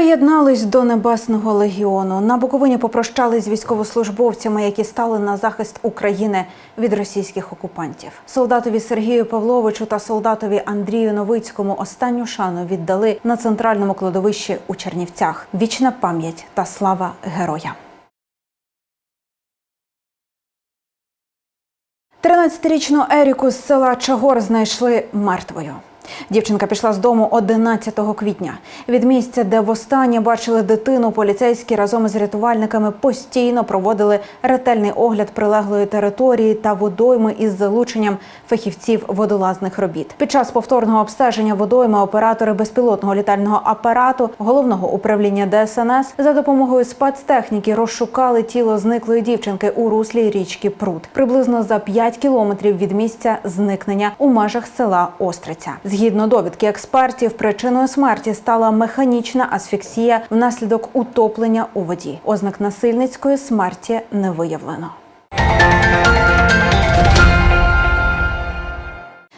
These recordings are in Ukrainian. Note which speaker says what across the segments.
Speaker 1: Приєднались до Небесного легіону. На Буковині попрощались з військовослужбовцями, які стали на захист України від російських окупантів. Солдатові Сергію Павловичу та солдатові Андрію Новицькому останню шану віддали на центральному кладовищі у Чернівцях. Вічна пам'ять та слава героям. 13-річну Еріку з села Чагор знайшли мертвою. Дівчинка пішла з дому 11 квітня. Від місця, де востаннє бачили дитину, поліцейські разом із рятувальниками постійно проводили ретельний огляд прилеглої території та водойми із залученням фахівців водолазних робіт. Під час повторного обстеження водойми оператори безпілотного літального апарату головного управління ДСНС за допомогою спецтехніки розшукали тіло зниклої дівчинки у руслі річки Прут приблизно за 5 кілометрів від місця зникнення у межах села Остриця. Згідно довідки експертів, причиною смерті стала механічна асфіксія внаслідок утоплення у воді. Ознак насильницької смерті не виявлено.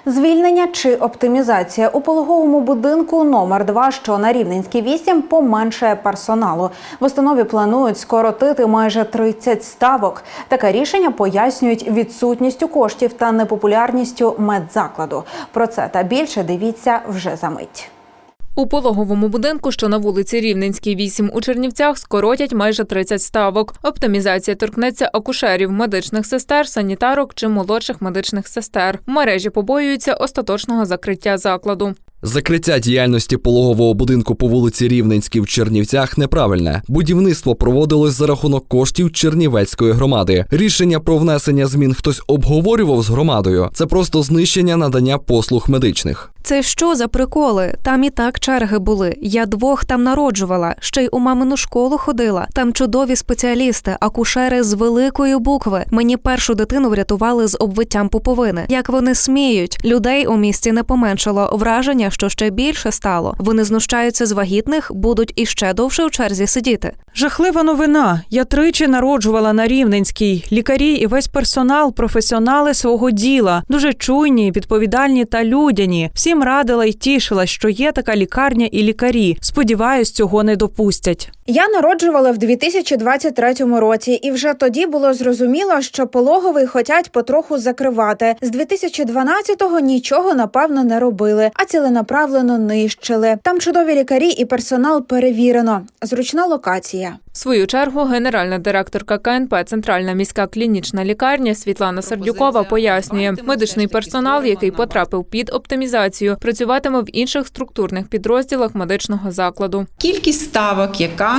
Speaker 1: Звільнення чи оптимізація у пологовому будинку номер 2 що на Рівненській 8, поменшає персоналу. В установі планують скоротити майже 30 ставок. Таке рішення пояснюють відсутністю коштів та непопулярністю медзакладу. Про це та більше дивіться вже за мить.
Speaker 2: У пологовому будинку, що на вулиці Рівненській, 8 у Чернівцях, скоротять майже 30 ставок. Оптимізація торкнеться акушерів, медичних сестер, санітарок чи молодших медичних сестер. В мережі побоюються остаточного закриття закладу.
Speaker 3: Закриття діяльності пологового будинку по вулиці Рівненській в Чернівцях неправильне. Будівництво проводилось за рахунок коштів Чернівецької громади. Рішення про внесення змін хтось обговорював з громадою. Це просто знищення надання послуг медичних.
Speaker 4: Це що за приколи? Там і так черги були. Я двох там народжувала, ще й у мамину школу ходила. Там чудові спеціалісти, акушери з великої букви. Мені першу дитину врятували з обвиттям пуповини. Як вони сміють? Людей у місті не поменшало. Враження, що ще більше стало. Вони знущаються з вагітних, будуть іще довше у черзі сидіти.
Speaker 5: Жахлива новина. Я тричі народжувала на Рівненській. Лікарі і весь персонал професіонали свого діла, дуже чуйні, відповідальні та людяні. Всім радила й тішила, що є така лікарня і лікарі. Сподіваюсь, цього не допустять.
Speaker 1: Я народжувала в 2023 році, і вже тоді було зрозуміло, що пологовий хотять потроху закривати. З 2012-го нічого напевно не робили, а ціленаправлено нищили. Там чудові лікарі і персонал перевірено. Зручна локація.
Speaker 2: В свою чергу генеральна директорка КНП Центральна міська клінічна лікарня Світлана Сердюкова пояснює, медичний персонал, який потрапив під оптимізацію, працюватиме в інших структурних підрозділах медичного закладу.
Speaker 6: Кількість ставок, яка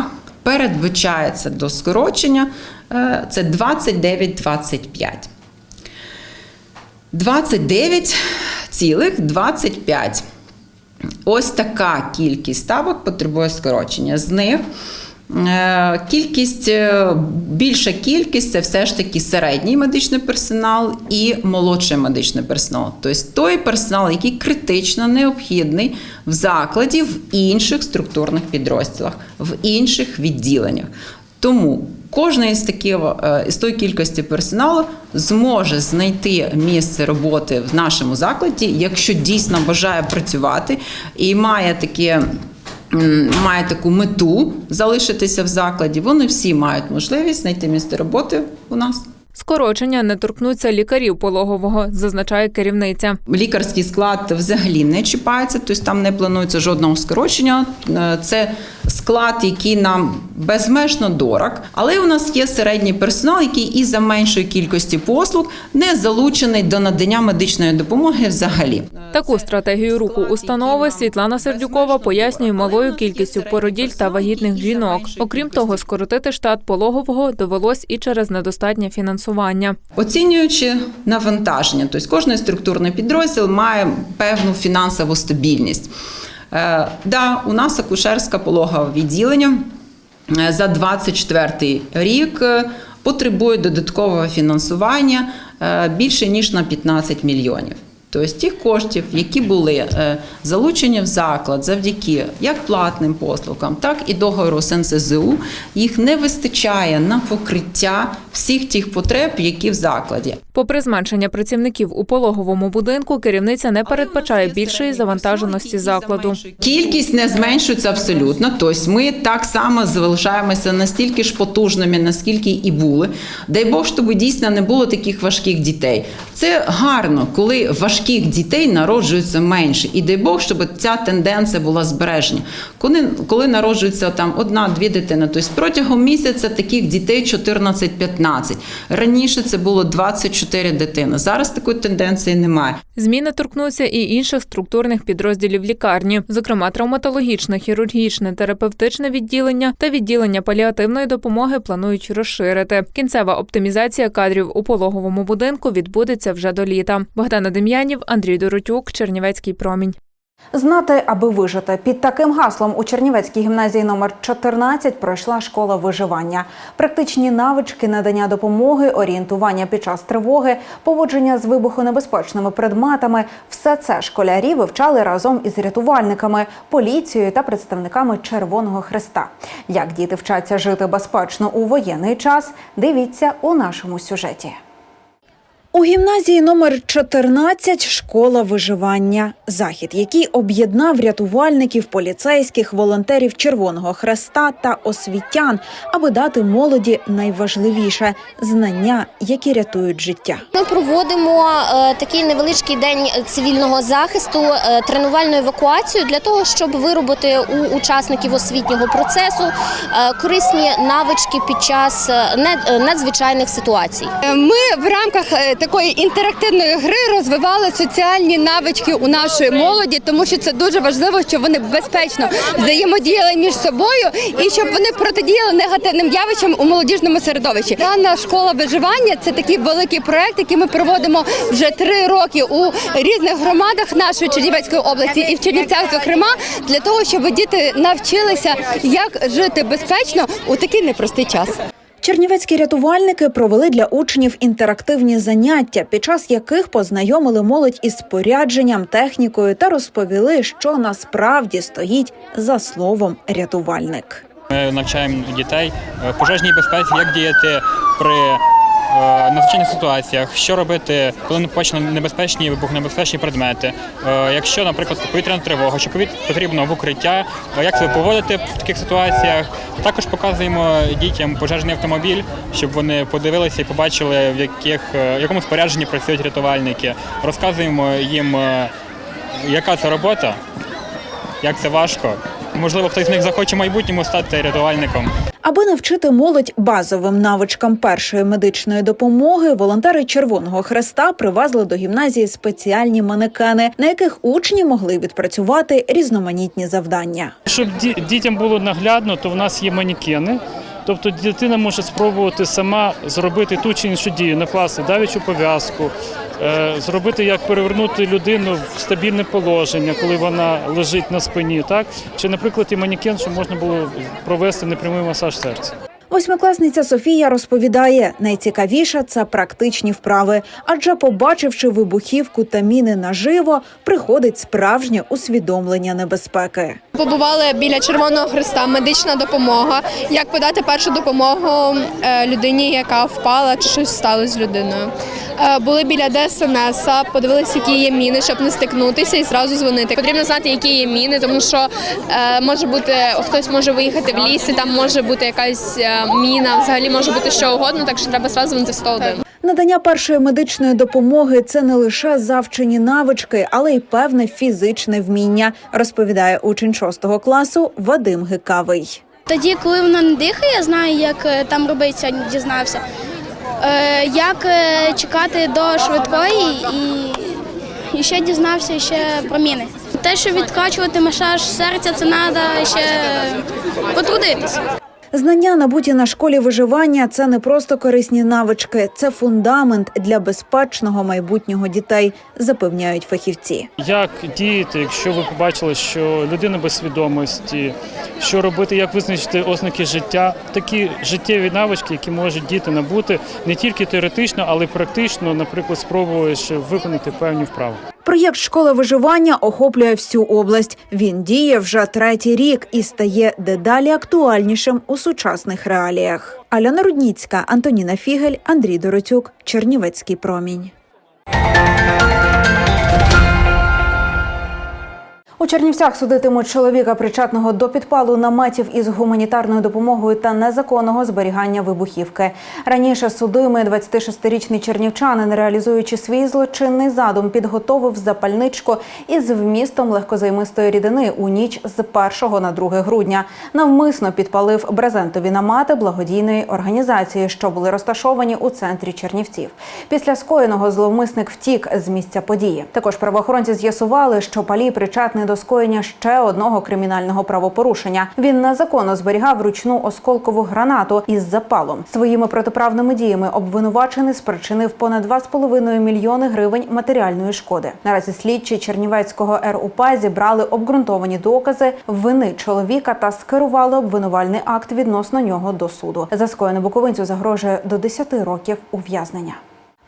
Speaker 6: передбачається до скорочення, е, це 29,25. 29,25. Ось така кількість ставок потребує скорочення. З них кількість, е, більша кількість це все ж таки середній медичний персонал і молодший медичний персонал. Тобто той персонал, який критично необхідний в закладі, в інших структурних підрозділах, в інших відділеннях. Тому кожна із таких е, із тої кількості персоналу зможе знайти місце роботи в нашому закладі, якщо дійсно бажає працювати і має таке. Має таку мету залишитися в закладі. Вони всі мають можливість знайти місце роботи у нас.
Speaker 2: Скорочення не торкнуться лікарів пологового, зазначає керівниця.
Speaker 6: Лікарський склад взагалі не чіпається, тобто там не планується жодного скорочення. Е, Це склад, який нам безмежно дорог. Але у нас є середній персонал, який із за меншої кількості послуг не залучений до надання медичної допомоги взагалі.
Speaker 2: Таку стратегію руху установи Світлана Сердюкова пояснює малою кількістю породіль та вагітних жінок. Окрім того, скоротити штат пологового довелось і через недостатнє фінансування.
Speaker 6: Оцінюючи навантаження, тобто кожен структурний підрозділ має певну фінансову стабільність. Е, да, у нас акушерська пологове відділення е, за 24 рік е, потребує додаткового фінансування е, більше ніж на 15 мільйонів. Тобто тих коштів, які були залучені в заклад завдяки як платним послугам, так і договору з НСЗУ, їх не вистачає на покриття всіх тих потреб, які в закладі.
Speaker 2: Попри зменшення працівників у пологовому будинку, керівниця не передбачає більшої завантаженості закладу.
Speaker 6: Кількість не зменшується абсолютно. Тобто ми так само залишаємося настільки ж потужними, наскільки і були. Дай Бог, щоб дійсно не було таких важких дітей. Це гарно, коли важких дітей народжується менше. І дай Бог, щоб ця тенденція була збережена. Коли, коли народжується там одна-дві дитини, тобто протягом місяця таких дітей 14-15. Раніше це було 24 дитини. Зараз такої тенденції немає.
Speaker 2: Зміни торкнуться і інших структурних підрозділів лікарні, зокрема травматологічне, хірургічне, терапевтичне відділення та відділення паліативної допомоги планують розширити. Кінцева оптимізація кадрів у пологовому будинку відбудеться вже до літа. Богдана Дем'янів, Андрій Доротюк, Чернівецький промінь.
Speaker 1: Знати, аби вижити. Під таким гаслом у Чернівецькій гімназії номер 14 пройшла школа виживання. Практичні навички надання допомоги, орієнтування під час тривоги, поводження з вибухонебезпечними предметами – все це школярі вивчали разом із рятувальниками, поліцією та представниками Червоного Хреста. Як діти вчаться жити безпечно у воєнний час, дивіться у нашому сюжеті. У гімназії номер 14 школа виживання. Захід, який об'єднав рятувальників, поліцейських, волонтерів Червоного Хреста та освітян, аби дати молоді найважливіше знання, які рятують життя.
Speaker 7: Ми проводимо е, такий невеличкий день цивільного захисту, е, тренувальну евакуацію для того, щоб виробити у учасників освітнього процесу е, корисні навички під час е, е, надзвичайних ситуацій.
Speaker 8: Ми в рамках е, такої інтерактивної гри розвивали соціальні навички у нашої молоді, тому що це дуже важливо, щоб вони безпечно взаємодіяли між собою і щоб вони протидіяли негативним явищам у молодіжному середовищі. Дана школа виживання це такий великий проект, який ми проводимо вже три роки у різних громадах нашої Чернівецької області і в Чернівцях, зокрема, для того, щоб діти навчилися, як жити безпечно у такий непростий час.
Speaker 1: Чернівецькі рятувальники провели для учнів інтерактивні заняття, під час яких познайомили молодь із спорядженням, технікою та розповіли, що насправді стоїть за словом рятувальник.
Speaker 9: Ми навчаємо дітей е, пожежній безпеці, як діяти при надзвичайних ситуаціях, що робити, коли почне небезпечні вибухонебезпечні предмети. Е, Якщо, наприклад, повітряна тривога, що потрібно в укриття, е, як себе поводити в таких ситуаціях. Також показуємо дітям пожежний автомобіль, щоб вони подивилися і побачили, в яких е, в якому спорядженні працюють рятувальники. Розказуємо їм, е, яка це робота, як це важко. Можливо, хтось з них захоче в майбутньому стати рятувальником.
Speaker 1: Аби навчити молодь базовим навичкам першої медичної допомоги, волонтери Червоного Хреста привезли до гімназії спеціальні манекени, на яких учні могли відпрацювати різноманітні завдання.
Speaker 10: Щоб ді- дітям було наглядно, то в нас є манекени. Тобто дитина може спробувати сама зробити ту чи іншу дію, накласти давічу пов'язку, е, зробити як перевернути людину в стабільне положення, коли вона лежить на спині, так чи, наприклад, і манекен, щоб можна було провести непрямий масаж серця.
Speaker 1: Восьмикласниця Софія розповідає, найцікавіше це практичні вправи, адже побачивши вибухівку та міни наживо, приходить справжнє усвідомлення небезпеки.
Speaker 11: Побували біля Червоного Христа, медична допомога. Як подати першу допомогу е, людині, яка впала чи щось сталося з людиною. Е, Були біля ДСНС, подивилися, які є міни, щоб не стикнутися і зразу дзвонити. Потрібно знати, які є міни, тому що е, може бути хтось може виїхати в ліс, і там може бути якась е, міна, взагалі може бути що угодно, так що треба зразу дзвонити 101.
Speaker 1: Надання першої медичної допомоги це не лише завчені навички, але й певне фізичне вміння, розповідає учень шостого класу Вадим Гикавий.
Speaker 12: Тоді, коли вона не дихає, я знаю, як там робиться, дізнався. Е, як е, чекати до швидкої і, і ще дізнався ще про міни. Те, що відкачувати масаж серця, це треба ще потрудитись.
Speaker 1: Знання, набуті на школі виживання, це не просто корисні навички, це фундамент для безпечного майбутнього дітей, запевняють фахівці.
Speaker 10: Як діяти, якщо ви побачили, що людина без свідомості, що робити, як визначити ознаки життя, такі життєві навички, які можуть діти набути не тільки теоретично, але й практично, наприклад, спробуєш виконати певні вправи.
Speaker 1: Проєкт школа виживання охоплює всю область. Він діє вже третій рік і стає дедалі актуальнішим у сучасних реаліях. Аляна Рудніцька, Антоніна Фігель, Андрій Доротюк, Чернівецький промінь. У Чернівцях судитимуть чоловіка, причетного до підпалу наметів із гуманітарною допомогою та незаконного зберігання вибухівки. Раніше судимий 26-річний чернівчанин, реалізуючи свій злочинний задум, підготовив запальничку із вмістом легкозаймистої рідини у ніч з 1 на 2 грудня. Навмисно підпалив брезентові намети благодійної організації, що були розташовані у центрі Чернівців. Після скоєного зловмисник втік з місця події. Також правоохоронці з'ясували, що палій причетний до скоєння ще одного кримінального правопорушення. Він незаконно зберігав ручну осколкову гранату із запалом. Своїми протиправними діями обвинувачений спричинив понад 2,5 мільйони гривень матеріальної шкоди. Наразі слідчі Чернівецького РУП зібрали обґрунтовані докази вини чоловіка та скерували обвинувальний акт відносно нього до суду. За скоєне буковинцю загрожує до 10 років ув'язнення.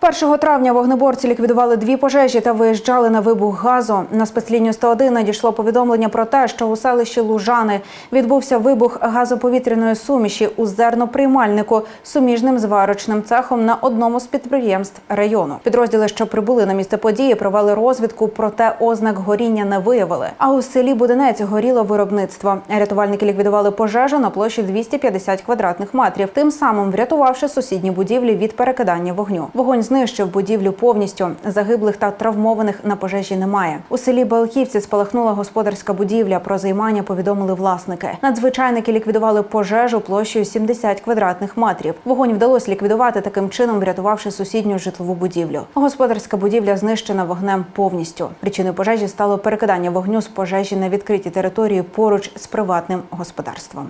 Speaker 1: 1 травня вогнеборці ліквідували дві пожежі та виїжджали на вибух газу. На спецлінію 101 надійшло повідомлення про те, що у селищі Лужани відбувся вибух газоповітряної суміші у зерноприймальнику суміжним зварочним цехом на одному з підприємств району. Підрозділи, що прибули на місце події, провели розвідку, проте ознак горіння не виявили. А у селі Буденець горіло виробництво. Рятувальники ліквідували пожежу на площі 250 квадратних метрів, тим самим врятувавши сусідні будівлі від перекидання вогню. Вогонь знищив будівлю повністю. Загиблих та травмованих на пожежі немає. У селі Балківці спалахнула господарська будівля. Про займання повідомили власники. Надзвичайники ліквідували пожежу площею 70 квадратних метрів. Вогонь вдалося ліквідувати таким чином, врятувавши сусідню житлову будівлю. Господарська будівля знищена вогнем повністю. Причиною пожежі стало перекидання вогню з пожежі на відкритій території поруч з приватним господарством.